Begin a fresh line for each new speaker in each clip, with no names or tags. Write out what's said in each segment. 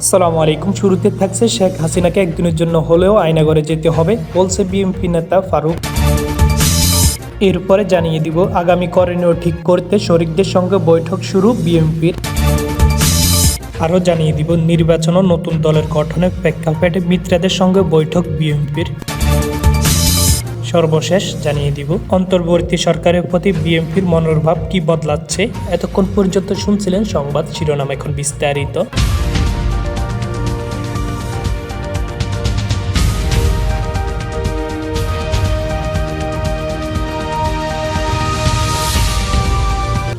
আসসালামু আলাইকুম। শুরুতে থাকছে শেখ হাসিনাকে একদিনের জন্য হলেও আয়নাগরে যেতে হবে, বলছে বিএনপি নেতা ফারুক। এরপরে জানিয়ে দিব, আগামী করণীয় ঠিক করতে শরিকদের সঙ্গে বৈঠক শুরু বিএনপির। আরও জানিয়ে দিব, নির্বাচন ও নতুন দলের গঠনের প্রেক্ষাপটে মিত্রাদের সঙ্গে বৈঠক বিএনপির। সর্বশেষ জানিয়ে দিব, অন্তর্বর্তী সরকারের প্রতি বিএনপির মনোভাব কি বদলাচ্ছে? এতক্ষণ পর্যন্ত শুনছিলেন সংবাদ শিরোনাম এখন বিস্তারিত।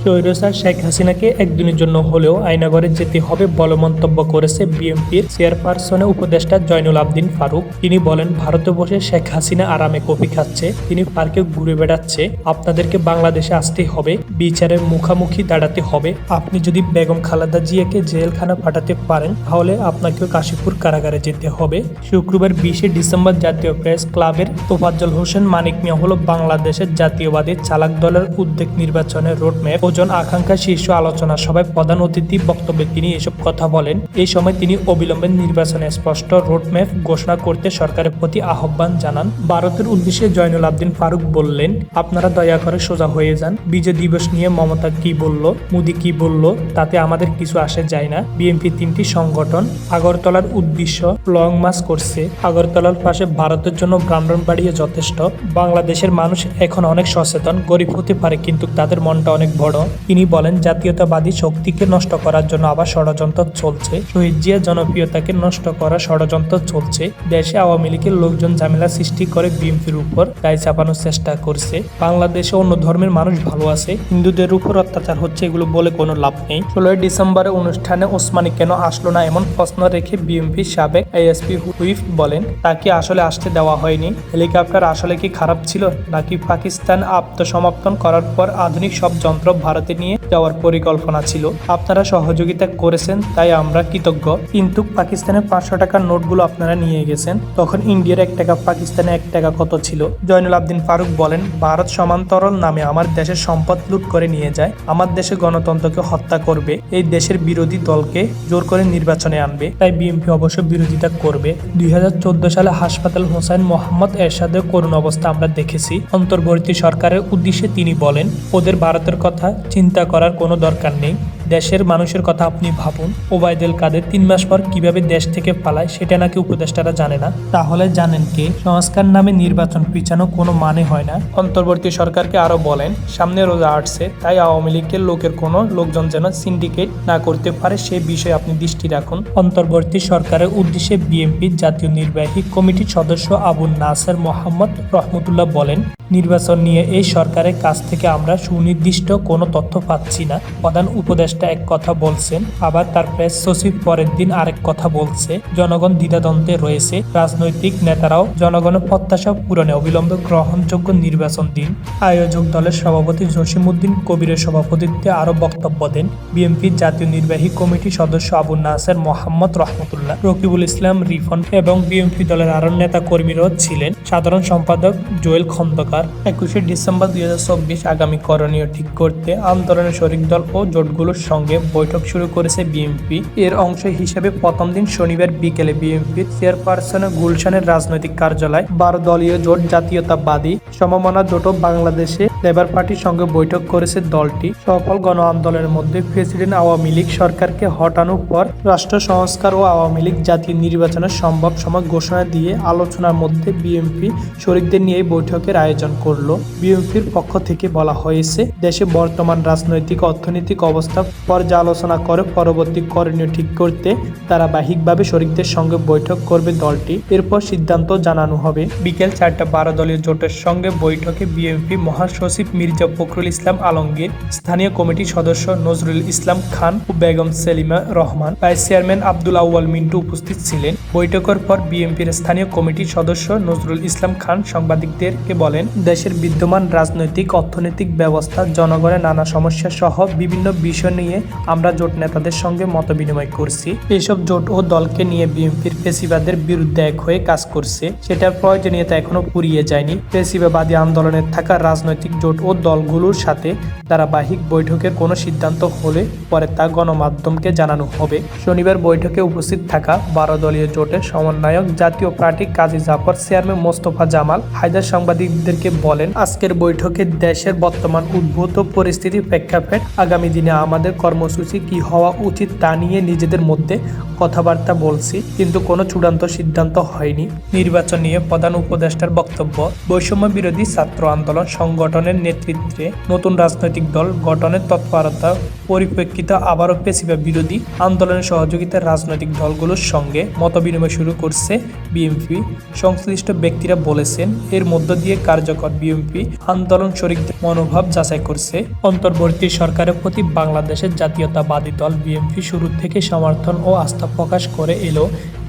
স্বৈরসার শেখ হাসিনাকে একদিনের জন্য হলেও আয়নাগরে যেতে হবে বলে মন্তব্য করেছে বিএনপির চেয়ারপারসনে উপদেষ্টা জয়নুল আবদিন ফারুক। তিনি বলেন, ভারতে বসে শেখ হাসিনা আরামে কফি খাচ্ছে, তিনি পার্কে ঘুরে বেড়াচ্ছে, আপনাদেরকে বাংলাদেশে আসতে হবে বিচারের মুখামুখি দাঁড়াতে হবে। আপনি যদি বেগম খালেদা জিয়াকে জেলখানা পাঠাতে পারেন, তাহলে আপনাকেও কাশীপুর কারাগারে যেতে হবে। শুক্রবার বিশে ডিসেম্বর জাতীয় প্রেস ক্লাবের তোফাজ্জল হোসেন মানিক মিয়া হল বাংলাদেশের জাতীয়বাদী চালাক দলের উদ্যোগ নির্বাচনের রোডম্যাপ ওজন আকাঙ্ক্ষা শীর্ষ আলোচনা সভায় প্রধান অতিথি বক্তব্যে তিনি এসব কথা বলেন। এই সময় তিনি অবিলম্বে নির্বাচনে স্পষ্ট রোডম্যাপ ঘোষণা করতে সরকারের প্রতি আহ্বান জানান। ভারতের উদ্দেশ্যে জয়নুল আবদিন ফারুক বললেন, আপনারা দয়া করে সোজা হয়ে যান। বিজয় দিবস নিয়ে মমতা কি বলল, মোদি কি বলল, তাতে আমাদের কিছু আসে যায় না। বিএনপি তিনটি সংগঠন, আগরতলার উদ্দেশ্য লং মার্চ করছে। আগরতলার পাশে ভারতের জন্য ব্রাহ্মণবাড়িয়ে যথেষ্ট। বাংলাদেশের মানুষ এখন অনেক সচেতন, গরিব হতে পারে, কিন্তু তাদের মনটা অনেক বড়। তিনি বলেন, জাতীয়তাবাদী শক্তিকে নষ্ট করার জন্য আবার ষড়যন্ত্র চলছে। শহীদ জিয়া জনপ্রিয়তাকে নষ্ট করা ষড়যন্ত্র চলছে। দেশে আওয়ামী লীগের লোকজন ঝামেলা সৃষ্টি করে বিএনপির উপর দায় চাপানোর চেষ্টা করছে। বাংলাদেশে অন্য ধর্মের মানুষ ভালো আছে। হিন্দুদের উপর অত্যাচার হচ্ছে, এগুলো বলে কোনো লাভ নেই। ষোলোই ডিসেম্বরে অনুষ্ঠানে ওসমানী কেন আসলো না এমন প্রশ্ন রেখে বিএনপির সাবেক এএসপি হুইফ বলেন তাকে আসলে আসতে দেওয়া হয়নি? হেলিকপ্টার আসলে কি খারাপ ছিল? নাকি পাকিস্তান আত্মসমর্পণ করার পর আধুনিক সব যন্ত্র ভারতে নিয়ে যাওয়ার পরিকল্পনা ছিল। আপনারা সহযোগিতা করেছেন, তাই আমরা কৃতজ্ঞ। কিন্তু পাকিস্তানের পাঁচশো টাকার নোটগুলো আপনারা নিয়ে গেছেন। তখন ইন্ডিয়ার এক টাকা, পাকিস্তানে এক টাকা কত ছিল? জয়নুল আবদিন ফারুক বলেন, ভারত সমান্তরাল নামে আমার দেশের সম্পদ লুট করে নিয়ে যায়। আমার দেশে গণতন্ত্রকে হত্যা করবে। এই দেশের বিরোধী দলকে জোর করে নির্বাচনে আনবে। তাই বিএনপি অবশ্য বিরোধিতা করবে। দুই হাজার চোদ্দ সালে হাসপাতাল হোসাইন মোহাম্মদ এরশাদের করুণ অবস্থা আমরা দেখেছি। অন্তর্বর্তী সরকারের উদ্দেশ্যে তিনি বলেন, ওদের ভারতের কথা চিন্তা করার কোনো দরকার নেই। দেশের মানুষের কথা আপনি ভাবুন। ওবায়দুল কাদের তিন মাস পর কীভাবে দেশ থেকে পালায় সেটা নাকি উপদেষ্টারা জানে না। তাহলে জানেন কে? সংস্কার নামে নির্বাচন পিছানো কোনো মানে হয় না। অন্তর্বর্তী সরকারকে আরও বলেন, সামনে রোজা আসছে, তাই আওয়ামী লীগের লোকের কোনো লোকজন যেন সিন্ডিকেট না করতে পারে সে বিষয়ে আপনি দৃষ্টি রাখুন। অন্তর্বর্তী সরকারের উদ্দেশ্যে বিএনপির জাতীয় নির্বাহী কমিটির সদস্য আবু নাসের মোহাম্মদ রহমতুল্লাহ বলেন, নির্বাচন নিয়ে এই সরকারের কাছ থেকে আমরা সুনির্দিষ্ট কোনো তথ্য পাচ্ছি না। প্রধান উপদেষ্টা এক কথা বলছেন। আবার তার প্রেস সচিব পরের দিন আরেক কথা বলছে। জনগণ দ্বিধাদ্বন্দ্বে রয়েছে। রাজনৈতিক নেতারাও জনগণের প্রত্যাশা পূরণে অবিলম্বে গ্রহণযোগ্য নির্বাচন দিন। আয়োজক দলের সভাপতি জসিমউদ্দিন কবিরের সভাপতিত্বে আরও বক্তব্য দেন। বিএনপির জাতীয় নির্বাহী কমিটির সদস্য আবু নাসের মোহাম্মদ রহমতুল্লাহ। রকিবুল ইসলাম রিফন এবং বিএনপি দলের আরও নেতা কর্মীরাও ছিলেন। সাধারণ সম্পাদক জোয়েল খন্দকার। একুশে ডিসেম্বর দুই হাজার চব্বিশ আগামী করণীয় ঠিক করতে আন্দোলনের শরিক দল ও জোটগুলোর সঙ্গে বৈঠক শুরু করেছে বিএনপি। এর অংশ হিসেবে প্রথম দিন শনিবার বিকেলে বিএনপির চেয়ারপারসন গুলশানের রাজনৈতিক কার্যালয় বারো দলীয় জোট জাতীয়তাবাদী সমমনা জোটও বাংলাদেশে লেবার পার্টির সঙ্গে বৈঠক করেছে দলটি। সফল গণ আন্দোলনের মধ্যে প্রেসিডেন্ট আওয়ামী লীগ সরকারকে হটানোর পর রাষ্ট্র সংস্কার ও আওয়ামী লীগ জাতীয় নির্বাচনের সম্ভব সময় ঘোষণা দিয়ে আলোচনার মধ্যে বিএনপি শরিকদের নিয়ে বৈঠকের আয়োজন করল। বিএনপির পক্ষ থেকে বলা হয়েছে, দেশে বর্তমান রাজনৈতিক অর্থনৈতিক অবস্থা পর্যালোচনা করে পরবর্তী করণীয় ঠিক করতে ধারাবাহিকভাবে শরিকদের সঙ্গে বৈঠক করবে দলটি। এরপর সিদ্ধান্ত জানানো হবে। বিকেল চারটা বারো দলীয় জোটের সঙ্গে বৈঠকে বিএনপি মহাসচিব মির্জা ফখরুল ইসলাম আলমগীর, স্থানীয় কমিটির সদস্য নজরুল ইসলাম খান ও বেগম সেলিমা রহমান, ভাইস চেয়ারম্যান আব্দুল আউয়াল মিন্টু উপস্থিত ছিলেন। বৈঠকের পর বিএনপির স্থানীয় কমিটির সদস্য নজরুল ইসলাম খান সাংবাদিকদেরকে বলেন, দেশের বিদ্যমান রাজনৈতিক, অর্থনৈতিক ব্যবস্থা, জনগণের নানা সমস্যা সহ বিভিন্ন বিষয় নিয়ে আমরা জোট নেতাদের সঙ্গে মত বিনিময় করছি। এসব জোট ও দলকে নিয়ে বিএনপির পেশিবাদের বিরুদ্ধে এক হয়ে কাজ করছে। সেটার প্রয়োজনীয়তা এখনও পুরিয়ে যায়নি। পেশিবাদী আন্দোলনের থাকা রাজনৈতিক জোট ও দলগুলোর সাথে ধারাবাহিক বৈঠকের কোনো সিদ্ধান্ত হলে পরে তা গণমাধ্যমকে জানানো হবে। শনিবার বৈঠকে উপস্থিত থাকা বারো দলীয় জোটের সমন্বয়ক জাতীয় পার্টি কাজী জাফর, চেয়ারম্যান মোস্তফা জামাল, হায়দার সাংবাদিকদেরকে বলেন, আজকের বৈঠকে দেশের বর্তমান উদ্ভূত পরিস্থিতির প্রেক্ষাপট আগামী দিনে আমাদের কর্মসূচি কি হওয়া উচিত তা নিয়ে নিজেদের মধ্যে কথাবার্তা বলছি, কিন্তু কোনো চূড়ান্ত সিদ্ধান্ত হয়নি। নির্বাচন নিয়ে প্রধান উপদেষ্টার বক্তব্য, বৈষম্য বিরোধী ছাত্র আন্দোলন সংগঠনের নেতৃত্বে নতুন রাজনৈতিক দল গঠনের তৎপরতা পরিপ্রেক্ষিতে আবারও পেশিবা বিরোধী আন্দোলনের সহযোগিতার রাজনৈতিক দলগুলোর সঙ্গে মতবিনিময় শুরু করছে বিএনপি। সংশ্লিষ্ট ব্যক্তিরা বলেছেন, এর মধ্য দিয়ে কার্যকর বিএনপি আন্দোলন শরিকদের মনোভাব যাচাই করছে। অন্তর্বর্তী সরকারের প্রতি বাংলাদেশের জাতীয়তাবাদী দল বিএনপি শুরু থেকে সমর্থন ও আস্থা প্রকাশ করে এলো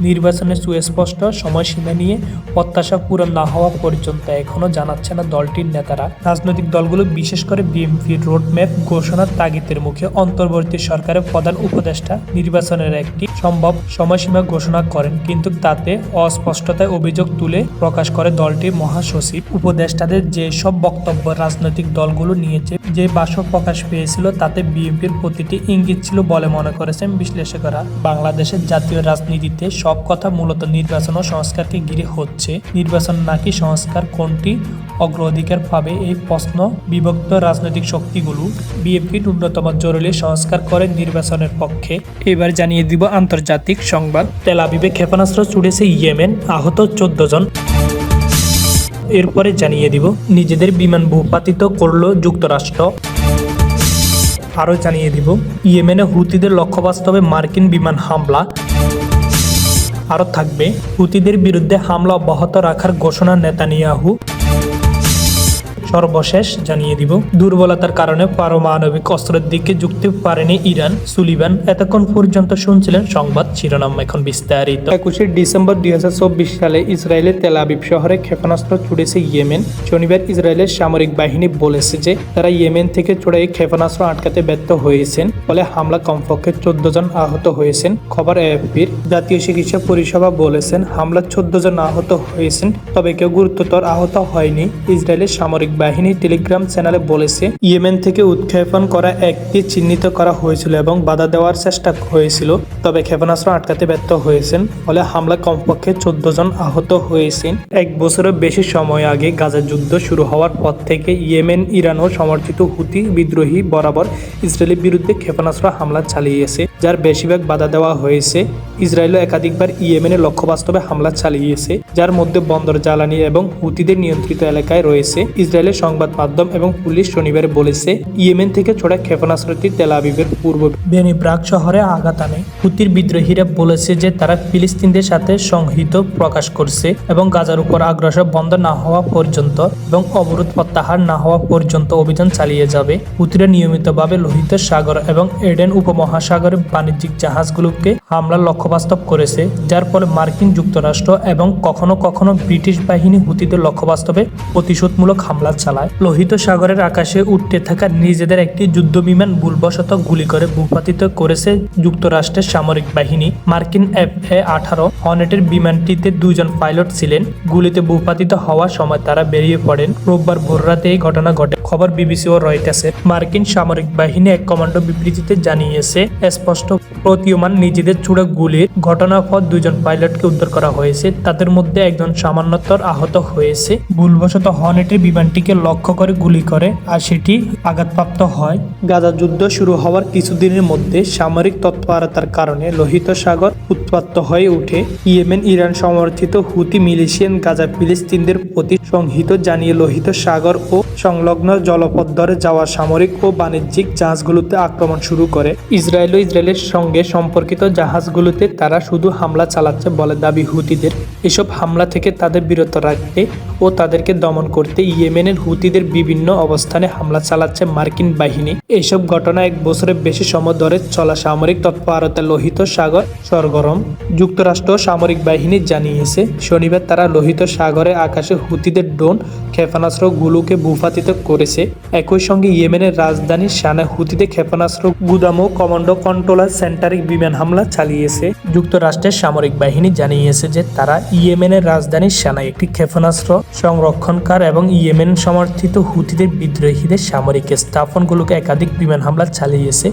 নির্বাচনের সুস্পষ্ট সময়সীমা নিয়ে প্রত্যাশা পূরণ না হওয়া পর্যন্ত এখনও জানাচ্ছে না দলটির নেতারা। রাজনৈতিক দলগুলো বিশেষ করে বিএনপির রোডম্যাপ ঘোষণার তাগিদের মুখে অন্তর্বর্তী সরকারের প্রধান উপদেষ্টা নির্বাচনের একটি সম্ভব সময়সীমা ঘোষণা করেন। কিন্তু তাতে অস্পষ্টতায় অভিযোগ তুলে প্রকাশ করে দলটির মহাসচিব। উপদেষ্টাদের যে সব বক্তব্য রাজনৈতিক দলগুলো নিয়েছে যে বাসক প্রকাশ পেয়েছিল, তাতে বিএনপির প্রতিটি ইঙ্গিত ছিল বলে মনে করেছেন বিশ্লেষকেরা। বাংলাদেশের জাতীয় রাজনীতিতে সব কথা মূলত নির্বাচন ও সংস্কারকে ঘিরে হচ্ছে। নির্বাচন নাকি সংস্কার, কোনটি অগ্রাধিকার পাবে এই প্রশ্ন বিভক্ত রাজনৈতিক শক্তিগুলো। বিএনপি ন্যূনতম জরুরি সংস্কার করে নির্বাচনের পক্ষে। এবার জানিয়ে দিব আন্তর্জাতিক সংবাদ। তেলাবিবে ক্ষেপণাস্ত্র ছুড়েছে ইয়েমেন, আহত চোদ্দ জন। এরপরে জানিয়ে দিব, নিজেদের বিমান ভূপাতিত করল যুক্তরাষ্ট্র। আরও জানিয়ে দিব, ইয়েমেনে হুতিদের লক্ষ্য বাস্তবে মার্কিন বিমান হামলা। আরও থাকবে, হুতিদের বিরুদ্ধে হামলা অব্যাহত রাখার ঘোষণা নেতানিয়াহু। সর্বশেষ জানিয়ে দিব। দুর্বলতার কারণে পারমাণবিক অস্ত্রের দিকে যুক্তি পারেনি ইরান সুলিবান এতক্ষণ পর্যন্ত শুনছিলেন সংবাদ শিরোনাম এখন বিস্তারিত। একুশে ডিসেম্বর দুই সালে ইসরায়েলের তেল আবিব শহরে ক্ষেপণাস্ত্র ছুটেছে ইয়েমেন। শনিবার ইসরায়েলের সামরিক বাহিনী বলেছে যে তারা ইয়েমেন থেকে ছোড়া ক্ষেপণাস্ত্র আটকাতে ব্যর্থ হয়েছেন, ফলে হামলা কমপক্ষে চোদ্দ জন আহত হয়েছেন, খবর এএফপির। জাতীয় চিকিৎসা পরিষেবা বলেছেন হামলা চোদ্দ জন আহত হয়েছেন, তবে কেউ গুরুতর আহত হয়নি। ইসরায়েলের সামরিক বাহিনী টেলিগ্রাম চ্যানেলে বলেছে, ইয়েমেন থেকে উৎক্ষেপণ করা একটি চিহ্নিত করা হয়েছিল এবং বাধা দেওয়ার চেষ্টা হয়েছিল, তবে ক্ষেপণাস্ত্র আটকাতে ব্যর্থ হয়েছেন ফলে হামলা কমপক্ষে চোদ্দ জন আহত হয়েছেন। এক বছরের বেশি সময় আগে গাজা যুদ্ধ শুরু হওয়ার পর থেকে ইয়েমেন, ইরানও সমর্থিত হুতি বিদ্রোহী বরাবর ইসরায়েলের বিরুদ্ধে ক্ষেপণাস্ত্র হামলা চালিয়েছে, যার বেশিরভাগ বাধা দেওয়া হয়েছে। ইসরায়েলও একাধিকবার ইয়েমেনের লক্ষ্য বাস্তবে হামলা চালিয়েছে, যার মধ্যে বন্দর জ্বালানি এবং হুতিদের নিয়ন্ত্রিত এলাকায় রয়েছে। ইসরায়েলের সংবাদ মাধ্যম এবং পুলিশ শনিবার বলেছে, ইয়েমেন থেকে ছোড়া ক্ষেপণাস্ত্রটি তেল আবিবের পূর্ব বেনি ব্রাক শহরে আঘাত আনে। হুতির বিদ্রোহীরা বলেছে যে তারা ফিলিস্তিনদের সাথে সংহিত প্রকাশ করছে এবং গাজার উপর আগ্রাসন বন্ধ না হওয়া পর্যন্ত এবং অবরোধ প্রত্যাহার না হওয়া পর্যন্ত অভিযান চালিয়ে যাবে। হুতিরা নিয়মিতভাবে লোহিত সাগর এবং এডেন উপমহাসাগরের বাণিজ্যিক জাহাজগুলোকে হামলার লক্ষ্যবাস্তব করেছে, যার ফলে মার্কিন যুক্তরাষ্ট্র এবং কখনো কখনো ব্রিটিশ বাহিনী হুতিদের লক্ষ্যবাস্তবে প্রতিশোধমূলক হামলা চালায়। লোহিত সাগরের আকাশে উঠতে থাকা নিজেদের একটি যুদ্ধবিমান ভুলবশত গুলি করে ভূপাতিত করেছে যুক্তরাষ্ট্রের সামরিক বাহিনী। মার্কিন এফ এ আঠারো হনেটের বিমানটিতে দুজন পাইলট ছিলেন। গুলিতে ভূপাতিত হওয়ার সময় তারা বেরিয়ে পড়েন। রোববার ভোররাতে এই ঘটনা ঘটে। খবর বিবিসি ও রয়টার্সের মার্কিন সামরিক বাহিনী এক কমান্ডো বিবৃতিতে জানিয়েছে, স্পষ্ট প্রতীয়মান নিজেদের ছুড়ে গুলির ঘটনার পর দুজন পাইলটকে উদ্ধার করা হয়েছে। তাদের মধ্যে একজন সামান্যতর আহত হয়েছে। ভুলবশত হর্নেটের বিমানটিকে লক্ষ্য করে গুলি করে আর সেটি আঘাতপ্রাপ্ত হয়। গাজা যুদ্ধ শুরু হওয়ার কিছুদিনের মধ্যে সামরিক তৎপরতার কারণে লোহিত সাগর উৎপাত্ত হয়ে ওঠে। ইয়েমেন, ইরান সমর্থিত হুতি মিলিশিয়ান গাজা ফিলিস্তিনদের প্রতি সংহিত জানিয়ে লোহিত সাগর ও সংলগ্ন জলপথ ধরে যাওয়া সামরিক ও বাণিজ্যিক জাহাজগুলোতে আক্রমণ শুরু করে। ইসরায়েল ও ইসরায়েলের সঙ্গে সম্পর্কিত জাহাজগুলোতে তারা শুধু হামলা চালাচ্ছে বলে দাবি হুতিদের। এসব হামলা থেকে তাদের বিরত রাখতে ও তাদেরকে দমন করতে ইয়েমেনের হুতিদের বিভিন্ন অবস্থানে হামলা চালাচ্ছে মার্কিন বাহিনী। এইসব ঘটনা এক বছরের বেশি সময় ধরে চলা সামরিক তৎপরতা লোহিত সাগর সরগরম, যুক্তরাষ্ট্র সামরিক বাহিনী জানিয়েছে, শনিবার তারা লোহিত সাগরে আকাশে হুতিদের ড্রোন ক্ষেপণাস্ত্রগুলোকে ভূপাতিত করেছে। একই সঙ্গে ইয়েমেনের রাজধানী সানা হুতিতে ক্ষেপণাস্ত্র, গুদাম কমান্ডো কন্ট্রোলার সেন্টারে বিমান হামলা চালিয়েছে। যুক্তরাষ্ট্রের সামরিক বাহিনী জানিয়েছে যে তারা ইয়েমেনের রাজধানী সানায় একটি ক্ষেপণাস্ত্র সংরক্ষণকার এবং ইয়েমেন সমর্থিত হুতিদের বিদ্রোহীদের সামরিক স্থাপনগুলোকে একাধিক বিমান হামলা চালিয়েছে।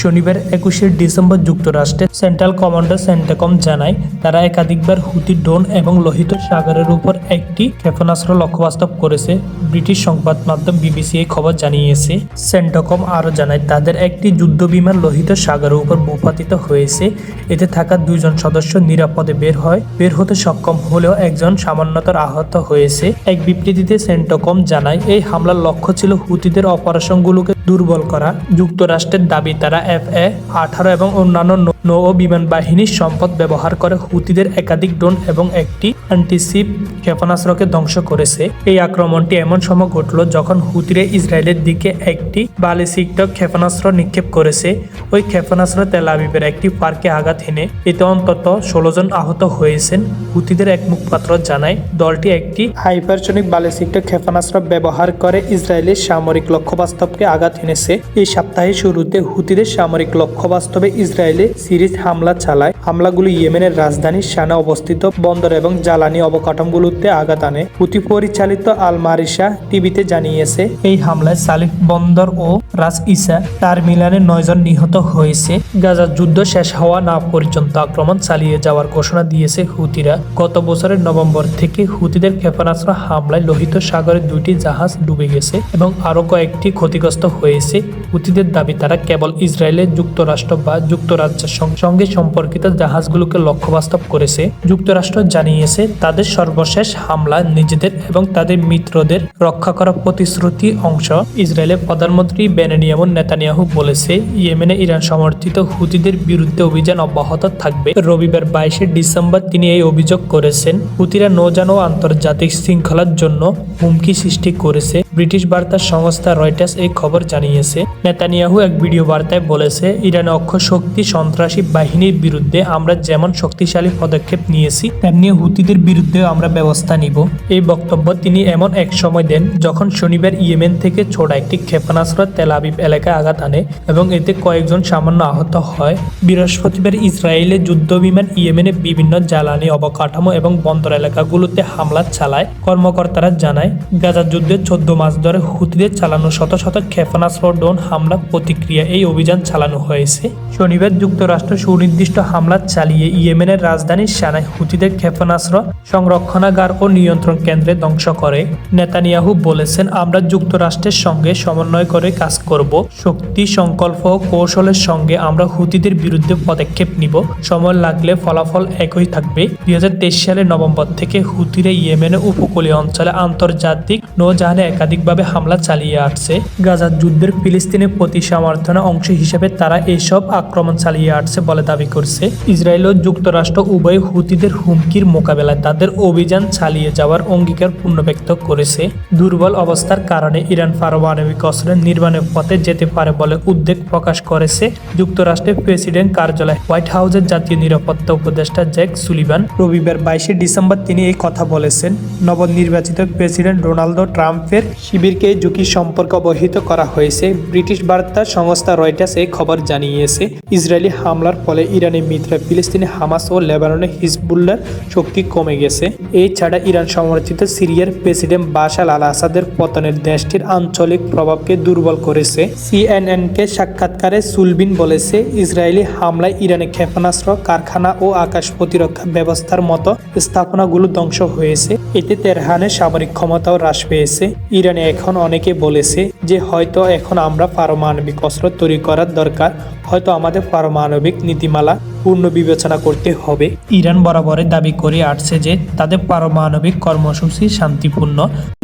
শনিবার একুশে ডিসেম্বর যুক্তরাষ্ট্রের সেন্ট্রাল কমান্ডো সেন্টাকম জানায়, তারা একাধিকবার হুতি ড্রোন এবং লোহিত সাগরের উপর একটি ক্ষেপণাস্ত্র লক্ষ্যবাস্তব করেছে, ব্রিটিশ সংবাদ মাধ্যম বিবিসি এই খবর জানিয়েছে। সেন্টকম আরও জানায়, তাদের একটি যুদ্ধ বিমান লোহিত সাগরের উপর ভূপাতিত হয়েছে। এতে থাকা দুইজন সদস্য নিরাপদে বের হয়, বের হতে সক্ষম হলেও একজন সামান্যতর আহত হয়েছে। এক বিবৃতিতে সেন্টকম জানায়, এই হামলার লক্ষ্য ছিল হুতিদের অপারেশনগুলোকে দুর্বল করা। যুক্তরাষ্ট্রের দাবি, তারা এফ এ আঠারো এবং অন্যান্য নৌ- নৌ বিমান বাহিনীর সম্পদ ব্যবহার করে হুতিদের একাধিক ড্রোন এবং একটি অ্যান্টিসিপ ক্ষেপণাস্ত্রকে ধ্বংস করেছে। এই আক্রমণটি এমন সময় ঘটল যখন হুতিরা ইসরায়েলের দিকে একটি বালিসিক ক্ষেপণাস্ত্র নিক্ষেপ করেছে। ওই ক্ষেপণাস্ত্র তেল আবিবের একটি পার্কে আঘাত হেনে এতে অন্তত ষোলো জন আহত হয়েছেন, হুতিদের এক মুখপাত্র জানায়। দলটি একটি হাইপারসনিক বালিসিক ক্ষেপণাস্ত্র ব্যবহার করে ইসরায়েলের সামরিক লক্ষ্যবাস্তবকে আঘাত এনেছে। এই সপ্তাহের শুরুতে হুতিদের সামরিক লক্ষ্যবাস্তবে ইসরায়েলে সিরিজ হামলা চালায়। হামলাগুলো ইয়েমেনের রাজধানী শানে অবস্থিত বন্দর এবং জ্বালানি অবকাঠামোগুলোতে আঘাত আনে। হুতি পরিচালিত আল মারিসা টিভিতে জানিয়েছে এই হামলায় সালিফ বন্দর ও রাস ইসা টার্মিনালে নয়জন নিহত হয়েছে। গাজার যুদ্ধ শেষ হওয়া না পর্যন্ত আক্রমণ চালিয়ে যাওয়ার ঘোষণা দিয়েছে হুতিরা। গত বছরের নভেম্বর থেকে হুতিদের ক্ষেপণাস্ত্র হামলায় লোহিত সাগরে দুইটি জাহাজ ডুবে গেছে এবং আরও কয়েকটি ক্ষতিগ্রস্ত হয়েছে। হুতিদের দাবি, তারা কেবল ইসরায়েলের যুক্তরাষ্ট্র বা যুক্তরাজ্যের সঙ্গে সম্পর্কিত জাহাজগুলোকে লক্ষ্যবাস্তব করেছে। যুক্তরাষ্ট্র জানিয়েছে, তাদের সর্বশেষ হামলা নিজেদের এবং তাদের মিত্রদের রক্ষা করা প্রতিশ্রুতি অংশ ইসরায়েলের প্রধানমন্ত্রী বেনেনিয়ামুন নেতানিয়াহু বলেছে, ইয়েমেনে ইরান সমর্থিত হুতিদের বিরুদ্ধে অভিযান অব্যাহত থাকবে। রবিবার বাইশে ডিসেম্বর তিনি এই অভিযোগ করেছেন। হুতিরা নৌযান ও আন্তর্জাতিক শৃঙ্খলার জন্য হুমকি সৃষ্টি করেছে। ব্রিটিশ বার্তা সংস্থা রয়টার্স এই খবর জানিয়েছে। নেতানিয়াহু এক ভিডিও বার্তায় বলেছে, ইরানে অক্ষ শক্তি সন্ত্রাসী বাহিনীর বিরুদ্ধে আমরা যেমন শক্তিশালী পদক্ষেপ নিয়েছি, তেমনি হুতিদের বিরুদ্ধেও আমরা ব্যবস্থা নিব। এই বক্তব্য তিনি এমন এক সময় দেন যখন শনিবার ইয়েমেন থেকে ছোড়া একটি ক্ষেপণাস্ত্র তেল আবিব এলাকায় আঘাত আনে এবং এতে কয়েকজন সামান্য আহত হয়। বৃহস্পতিবার ইসরায়েলের যুদ্ধবিমান ইয়েমেনে বিভিন্ন জ্বালানি অবকাঠামো এবং বন্দর এলাকাগুলোতে হামলা চালায়, কর্মকর্তারা জানায়। গাজা যুদ্ধের চোদ্দ মাস ধরে হুতিদের চালানো শত শত ক্ষেপণাস্ত্র, ড্রোন হামলা, প্রতিক্রিয়া এই অভিযান চালানো হয়েছে। শনিবার যুক্তরাষ্ট্র সুনির্দিষ্ট হামলা চালিয়ে ইয়েমেনের রাজধানী সানায় হুতিদের ক্ষেপণাস্ত্র সংরক্ষণাগার ও নিয়ন্ত্রণ কেন্দ্রে ধ্বংস করে। নেতানিয়াহু বলেছেন, আমরা যুক্তরাষ্ট্রের সঙ্গে সমন্বয় করে কাজ করব। শক্তি, সংকল্প ও কৌশলের সঙ্গে আমরা হুতিদের বিরুদ্ধে পদক্ষেপ নিব। সময় লাগলে ফলাফল একই থাকবে। দুই হাজার তেইশ সালের নভেম্বর থেকে হুতিরা ইয়েমেনের উপকূলীয় অঞ্চলে আন্তর্জাতিক নৌজাহানে একাধিকভাবে হামলা চালিয়ে আসছে। গাজার যুদ্ধের ফিলিস্তিনের প্রতি সমর্থনের অংশ হিসেবে তারা এসব আক্রমণ চালিয়ে আসছে বলে দাবি করছে। ইসরায়েল ও যুক্তরাষ্ট্র উভয় হুতিদের হুমকির মোকাবেলায় তাদের অভিযান চালিয়ে যাওয়ার অঙ্গীকার পূর্ণ ব্যক্ত করেছে। দুর্বল অবস্থার কারণে ইরান পারমাণবিক অস্ত্রের নির্মাণের পথে যেতে পারে বলে উদ্বেগ প্রকাশ করেছে যুক্তরাষ্ট্রের প্রেসিডেন্ট কার্যালয় হোয়াইট হাউসের জাতীয় নিরাপত্তা উপদেষ্টা জ্যাক সুলিভান। রবিবার বাইশে ডিসেম্বর তিনি এই কথা বলেছেন। নবনির্বাচিত প্রেসিডেন্ট ডোনাল্ড ট্রাম্পের শিবিরকে ঝুঁকি সম্পর্কে অবহিত করা হয়েছে। ব্রিটিশ বার্তা সংস্থা রয়টার্স এই খবর জানিয়েছে, ইসরায়েলি হামলার ফলে ইরানের মিত্র ফিলিস্তিনি হামাস ও লেবাননের হিজবুল্লার শক্তি কমে গেছে। এছাড়া ইরান সমর্থিত সিরিয়ার প্রেসিডেন্ট বাশার আল আসাদের পতনের দেশটির আঞ্চলিক প্রভাবকে দুর্বল করেছে। সিএনএনকে সাক্ষাৎকারে সুলবিন বলেছে, ইসরায়েলি হামলায় ইরানের ক্ষেপণাস্ত্র, কারখানা ও আকাশ প্রতিরক্ষা ব্যবস্থার মতো স্থাপনাগুলো ধ্বংস হয়েছে। এতে তেহরানের সামরিক ক্ষমতাও হ্রাস পেয়েছে। ইরানে এখন অনেকে বলেছে যে হয়তো এখন আমরা পারমাণবিক অস্ত্র তৈরি করার দরকার, হয়তো আমাদের পারমাণবিক নীতিমালা পূর্ণ বিবেচনা করতে হবে। ইরান বরাবরে দাবি করে আসছে যে তাদের পারমাণবিক কর্মসূচি শান্তিপূর্ণ।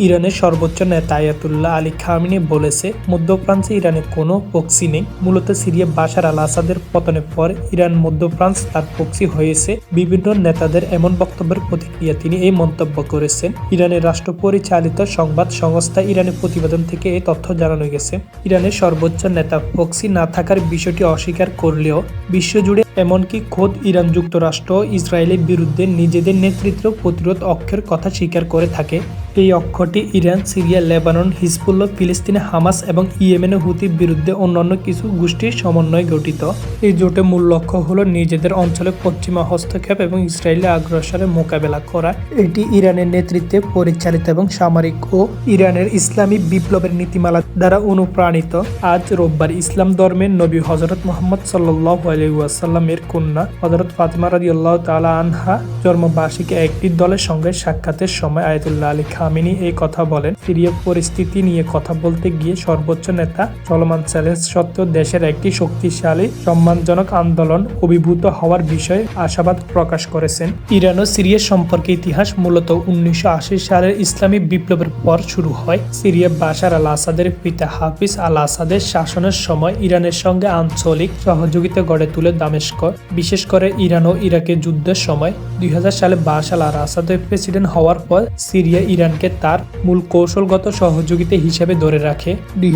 ইরানের সর্বোচ্চ নেতা আয়াতুল্লাহ আলী খামিনি বলেছে, মধ্যপ্রাচ্যে ইরানের কোনো পক্সি নেই। মূলত সিরিয়া বাশার আল আসাদের পতনের পর ইরান মধ্যপ্রাচ্য তার পক্সি হয়েছে। বিভিন্ন নেতাদের এমন বক্তব্যের প্রতিক্রিয়া তিনি এই মন্তব্য করেছেন। ইরানের রাষ্ট্র পরিচালিত সংবাদ সংস্থা ইরানের প্রতিবেদন থেকে এ তথ্য জানানো গেছে। ইরানের সর্বোচ্চ নেতা ফক্সি না থাকার বিষয়টি অস্বীকার করলেও বিশ্বজুড়ে এমনকি খোদ ইরান যুক্তরাষ্ট্র ইসরায়েলের বিরুদ্ধে নিজেদের নেতৃত্ব প্রতিরোধ অক্ষের কথা স্বীকার করে থাকে। এই অক্ষটি ইরান, সিরিয়া, লেবানন, হিজবুল্লাহ, ফিলিস্তিনে, হামাস এবং ইয়েমেনের হুতির বিরুদ্ধে অন্যান্য কিছু গোষ্ঠীর সমন্বয়ে গঠিত। এই জোটের মূল লক্ষ্য হল নিজেদের অঞ্চলে পশ্চিমা হস্তক্ষেপ এবং ইসরায়েলের আগ্রাসনের মোকাবেলা করা। এটি ইরানের নেতৃত্বে পরিচালিত এবং সামরিক ও ইরানের ইসলামী বিপ্লবের নীতিমালা দ্বারা অনুপ্রাণিত। আজ রোববার ইসলাম ধর্মের নবী হজরত মোহাম্মদ সাল্লাহ আলাইসাল্লামের কন্যা হজরত ফাতিমা রাজি আল্লাহ তালা আনহা জন্মবার্ষিকী একটি দলের সঙ্গে সাক্ষাতের সময় আয়তুল্লাহ আলী খামিনি এই কথা বলেন। সিরিয়া পরিস্থিতি নিয়ে কথা বলতে গিয়ে সর্বোচ্চ নেতা চলমান চ্যালেঞ্জ সত্ত্বেও দেশের একটি শক্তিশালী, সম্মানজনক আন্দোলন অভিভূত হওয়ার বিষয়ে আশাবাদ প্রকাশ করেছেন। ইরান ও সিরিয়া সম্পর্কে ইতিহাস মূলত উনিশশো আশি সালের ইসলামী বিপ্লবের পর শুরু হয়। সিরিয়া বাশার আল আসাদের পিতা হাফিজ আল আসাদের শাসনের সময় ইরানের সঙ্গে আঞ্চলিক সহযোগিতা গড়ে তুলে দামেস্ক বিশেষ করে ইরান ও ইরাকের যুদ্ধের সময়। দুই সালে বাশার আল আসাদের প্রেসিডেন্ট হওয়ার পর সিরিয়া ইরানকে তার মূল কৌশলগত সহযোগিতা হিসেবে ধরে রাখে। দুই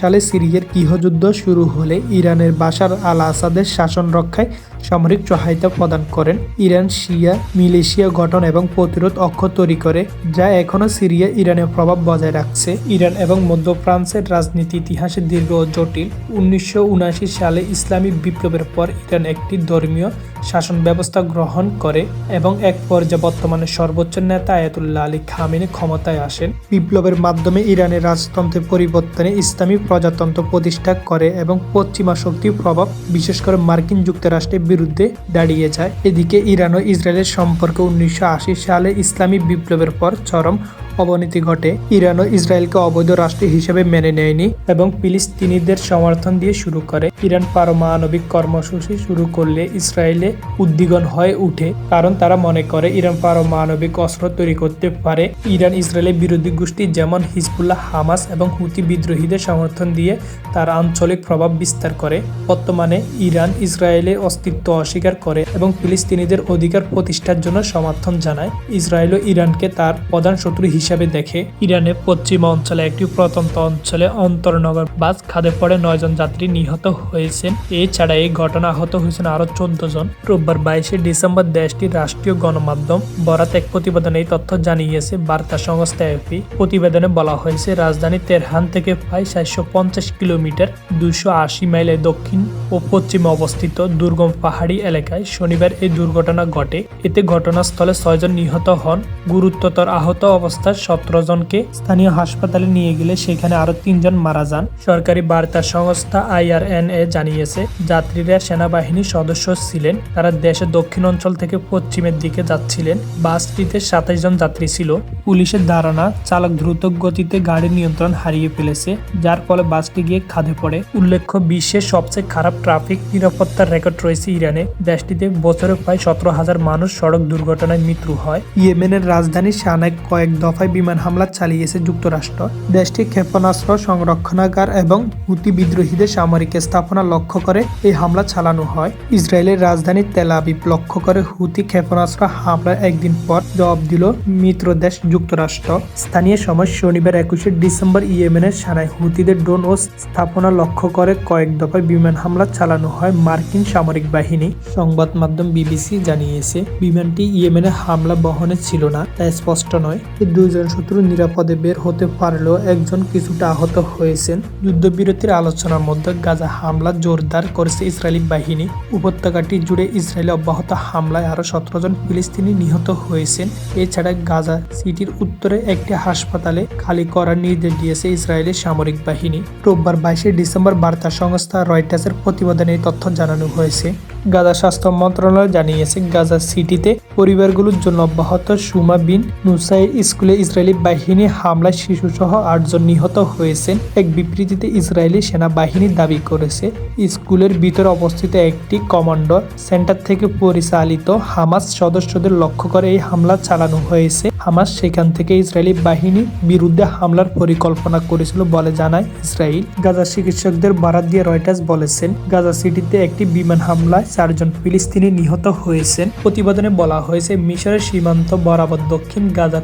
সালে সিরিয়ার গৃহযুদ্ধ শুরু হলে ইরানের বাশার আল আসাদের শাসন রক্ষায় সামরিক সহায়তা প্রদান করেন। ইরান শিয়া, মিলেশিয়া গঠন এবং প্রতিরোধ অক্ষ তৈরি করে, যা এখনও সিরিয়া ইরানের প্রভাব বজায় রাখছে। ইরান এবং মধ্য ফ্রান্সের রাজনীতি ইতিহাসে দীর্ঘ ও জটিল। উনিশশো উনআশি সালে ইসলামী বিপ্লবের পর ইরান একটি ধর্মীয় শাসন ব্যবস্থা গ্রহণ করে এবং এক পর্যায়ে বর্তমানে সর্বোচ্চ নেতা আয়াতুল্লাহ আলী খামিনি ক্ষমতায় আসেন। বিপ্লবের মাধ্যমে ইরানের রাজতন্ত্রের পরিবর্তনে ইসলামী প্রজাতন্ত্র প্রতিষ্ঠা করে এবং পশ্চিমা শক্তির প্রভাব, বিশেষ করে মার্কিন যুক্তরাষ্ট্রের বিরুদ্ধে দাঁড়িয়ে যায়। এদিকে ইরান ও ইসরায়েলের সম্পর্কে উনিশশো সালে ইসলামী বিপ্লবের পর চরম অবনতি ঘটে। ইরান ও ইসরায়েলকে অবৈধ রাষ্ট্র হিসেবে মেনে নেয়নি এবং ফিলিস্তিনিদের সমর্থন দিয়ে শুরু করে। ইরান পারমাণবিক কর্মসূচি শুরু করলে ইসরায়েলে উদ্বিগ্ন হয়ে উঠে, কারণ তারা মনে করে ইরান পারমাণবিক অস্ত্র তৈরি করতে পারে। ইরান ইসরায়েলের বিরোধী গোষ্ঠী যেমন হিজবুল্লাহ, হামাস এবং হুতি বিদ্রোহীদের সমর্থন দিয়ে তার আঞ্চলিক প্রভাব বিস্তার করে। বর্তমানে ইরান ইসরায়েলের অস্তিত্ব অস্বীকার করে এবং ফিলিস্তিনিদের অধিকার প্রতিষ্ঠার জন্য সমর্থন জানায়। ইসরায়েল ও ইরানকে তার প্রধান শত্রু হিসাবে দেখে ইরানের পশ্চিম অঞ্চলে একটি প্রত্যন্ত অঞ্চলে অন্তরনগর বাস খাদে পড়ে নয়জন যাত্রী নিহত হয়েছেন। এছাড়া এই ঘটনা আহত হয়েছেন আরও চোদ্দ জন। রোববার বাইশে ডিসেম্বর দেশটির রাষ্ট্রীয় গণমাধ্যম বরাত এক প্রতিবেদনে এই তথ্য জানিয়েছে। বার্তা সংস্থা এপি প্রতিবেদনে বলা হয়েছে, রাজধানী তেরহান থেকে প্রায় চারশো পঞ্চাশ কিলোমিটার দুশো আশি মাইলের দক্ষিণ ও পশ্চিমে অবস্থিত দুর্গম পাহাড়ি এলাকায় শনিবার এই দুর্ঘটনা ঘটে। এতে ঘটনাস্থলে ছয়জন নিহত হন। গুরুত্বতর আহত অবস্থায় সতেরো জনকে স্থানীয় হাসপাতালে নিয়ে গেলে সেখানে আরও তিনজন মারা যান। সরকারি বার্তা সংস্থা আইআরএনএ জানিয়েছে, যাত্রীরা সেনাবাহিনীর সদস্য ছিলেন। তারা দেশের দক্ষিণ অঞ্চল থেকে পশ্চিমের দিকে যাচ্ছিলেন। বাসটিতে সাতাইশ জন যাত্রী ছিল। পুলিশের ধারণা, চালক দ্রুত গতিতে গাড়ির নিয়ন্ত্রণ হারিয়ে ফেলেছে, যার ফলে বাসটি গিয়ে খাদে পড়ে। উল্লেখ্য বিশ্বের সবচেয়ে খারাপ ট্রাফিক নিরাপত্তার রেকর্ড রয়েছে ইরানে। দেশটিতে বছরে প্রায় সতেরো হাজার মানুষ সড়ক দুর্ঘটনায় মৃত্যু হয়। ইয়েমেনের রাজধানী সানায় কয়েক দফায় বিমান হামলা চালিয়েছে যুক্তরাষ্ট্র। দেশটির ক্ষেপণাস্ত্র সংরক্ষণাগার এবং হুতি বিদ্রোহীদের সামরিক স্থাপনা লক্ষ্য করে এই হামলা চালানো হয়। ইসরায়েলের রাজধানী তেল আবিব লক্ষ্য করে হুতি ক্ষেপণাস্ত্র হামলার একদিন পর জবাব দিল মিত্র দেশ যুক্তরাষ্ট্র। স্থানীয় সময় শনিবার একুশে ডিসেম্বর ইয়েমেনের সানায় হুতিদের ড্রোন ও স্থাপনা লক্ষ্য করে কয়েক দফায় বিমান হামলা চালানো হয় মার্কিন সামরিক বাহিনী। সংবাদ মাধ্যম বিবিসি জানিয়েছে, বিমানটি ইয়েমেনের হামলা বহনে ছিল না তা স্পষ্ট নয়। এই দুইজন শত্রু নিরাপদে বের হতে পারলেও একজন কিছুটা আহত হয়েছেন। যুদ্ধবিরতির আলোচনার মধ্যে গাজা হামলা জোরদার করেছে ইসরায়েলি বাহিনী। উপত্যকাটি জুড়ে ইসরায়েলি অব্যাহত হামলায় আরও সতেরো জন ফিলিস্তিনি নিহত হয়েছেন। এছাড়া গাজা সিটির উত্তরে একটি হাসপাতালে খালি করার নির্দেশ দিয়েছে ইসরায়েলের সামরিক বাহিনী। রোববার বাইশে ডিসেম্বর বার্তা সংস্থা রয়টার্সের প্রতিবেদনে তথ্য জানানো হয়েছে। গাজা স্বাস্থ্য মন্ত্রণালয় জানিয়েছে, গাজা সিটিতে পরিবারগুলোর জন্য অব্যাহত সুমা বিন নুসাই স্কুলে ইসরায়েলি বাহিনী হামলায় শিশুসহ আটজন নিহত হয়েছেন। এক বিবৃতিতে ইসরায়েলি সেনাবাহিনী দাবি করেছে, স্কুলের ভিতরে অবস্থিত একটি কমান্ডো সেন্টার থেকে পরিচালিত হামাস সদস্যদের লক্ষ্য করে এই হামলা চালানো হয়েছে। হামাস সেখান থেকে ইসরায়েলি বাহিনীর বিরুদ্ধে হামলার পরিকল্পনা করেছিল বলে জানায় ইসরায়েল। গাজা চিকিৎসকদের বারাত দিয়ে রয়টার্স বলেছেন, গাজা সিটিতে একটি বিমান হামলায় চারজন ফিলিস্তিনি নিহত হয়েছেন। প্রতিবেদনে বলা হয়েছে, মিশরের সীমান্ত বরাবর দক্ষিণ গাজা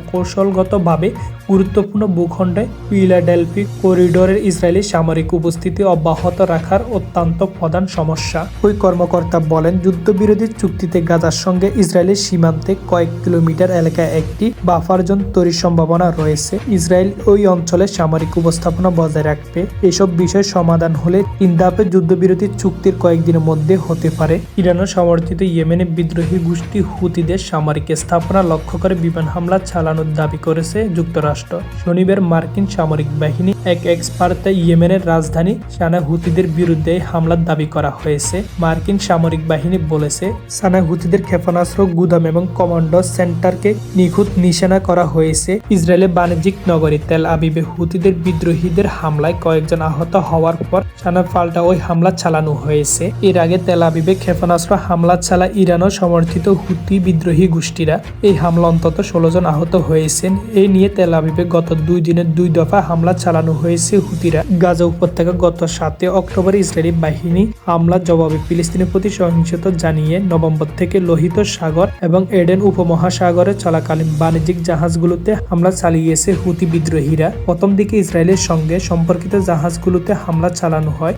কৌশলগতভাবে গুরুত্বপূর্ণ ভূখণ্ডে ফিলাডেলফি করিডোরের ইসরায়েলি সামরিক উপস্থিতি অব্যাহত রাখার অত্যন্ত প্রধান সমস্যা। ওই কর্মকর্তা বলেন যুদ্ধবিরোধী চুক্তিতে গাজার সঙ্গে ইসরায়েলের সীমান্তে কয়েক কিলোমিটার এলাকায় একটি বাফার জোন তৈরির সম্ভাবনা রয়েছে। ইসরায়েল ওই অঞ্চলে সামরিক উপস্থাপনা বজায় রাখবে। এসব বিষয় সমাধান হলে তিন ধাপে যুদ্ধবিরতি চুক্তির কয়েকদিনের মধ্যে হতে পারে। ইরানের সমর্থিত ইয়েমেনে বিদ্রোহী গোষ্ঠী হুতিদের সামরিক স্থাপনা লক্ষ্য করে বিমান হামলা চালানোর দাবি করেছে যুক্তরাষ্ট্র। শনিবার মার্কিন সামরিক বাহিনী এক এক্সপার্টে ইয়েমেনের রাজধানী সানা হুতিদের বিরুদ্ধে হামলার দাবি করা হয়েছে। মার্কিন সামরিক বাহিনী বলেছে সানা হুতিদের ক্ষেপণাস্ত্র, গুদাম এবং কমান্ডো সেন্টারকে নিখুঁত নিশানা করা হয়েছে। ইসরায়েলের বাণিজ্যিক নগরী তেল আবিবে হুতিদের বিদ্রোহীদের হামলায় কয়েকজন আহত হওয়ার পর সানা পাল্টা ওই হামলা চালানো হয়েছে। এর আগে তেল আবিবে ক্ষেপণাস্ত্র হামলা চালা ইরানও সমর্থিত হুতি বিদ্রোহী গোষ্ঠীরা এই হামলা অন্তত ষোলো জন আহত হয়েছেন। এই নিয়ে তেল আবিবে গত দুই দিনে দুই দফা হামলা চালানো হয়েছে হুতিরা। গাজা উপত্যকা গত সাতে অক্টোবর ইসরায়েলি বাহিনী হামলা জবাবে ফিলিস্তিনের প্রতি সহিংসতা জানিয়ে নভেম্বর থেকে লোহিত সাগর এবং এডেন উপমহাসাগরে চলাকালীন বাণিজ্যিক জাহাজগুলোতে হামলা চালিয়েছে হুতি বিদ্রোহীরা। প্রথম দিকে ইসরায়েলের সঙ্গে সম্পর্কিত জাহাজগুলোতে হামলা চালানো হয়।